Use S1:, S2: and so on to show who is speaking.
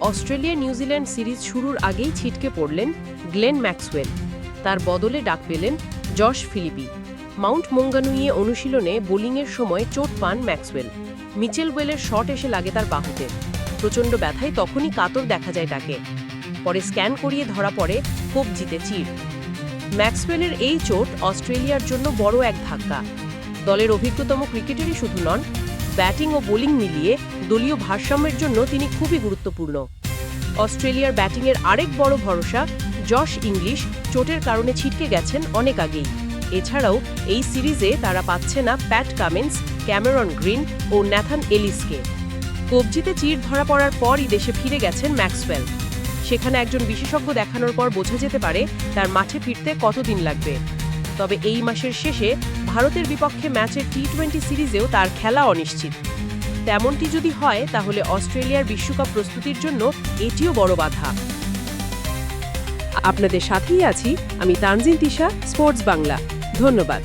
S1: Australia New Zealand series শুরুর আগেই ছিটকে পড়লেন গ্লেন ম্যাক্সওয়েল। তার বদলে ডাক পেলেন জশ ফিলিপি। মাউন্ট মঙ্গানুইয়ে অনুশীলনে বোলিংয়ের সময় চোট পান ম্যাক্সওয়েল। মিচেল ওয়েলের শট এসে লাগে তার বাহুতে। প্রচণ্ড ব্যথায় তখনই কাতর দেখা যায় তাকে। পরে স্ক্যান করিয়ে ধরা পড়ে খুব জিতে চির। ম্যাক্সওয়েলের এই চোট অস্ট্রেলিয়ার জন্য বড় এক ধাক্কা। দলের অভিজ্ঞতম ক্রিকেটারই শুধু নন ব্যাটিং ও বোলিং মিলিয়ে দলীয় ভারসাম্যের জন্য তিনি খুবই গুরুত্বপূর্ণ। অস্ট্রেলিয়ার ব্যাটিংয়ের আরেক বড় ভরসা, জশ ইংলিশ, চোটের কারণে ছিটকে গেছেন অনেক আগেই। এছাড়াও এই সিরিজে তারা পাচ্ছে না প্যাট কামিন্স, ক্যামেরন গ্রিন ও ন্যাথান এলিসকে। কবজিতে চির ধরা পড়ার পরই দেশে ফিরে গেছেন ম্যাক্সওয়েল। সেখানে একজন বিশেষজ্ঞ দেখানোর পর বোঝা যেতে পারে তার মাঠে ফিরতে কতদিন লাগবে। তবে এই মাসের শেষে ভারতের বিপক্ষে ম্যাচের টি টোয়েন্টি সিরিজেও তার খেলা অনিশ্চিত। তেমনটি যদি হয়, তাহলে অস্ট্রেলিয়ার বিশ্বকাপ প্রস্তুতির জন্য এটিও বড় বাধা। আপনাদের সাথেই আছি, আমি তানজিন তিশা, স্পোর্টস বাংলা। ধন্যবাদ।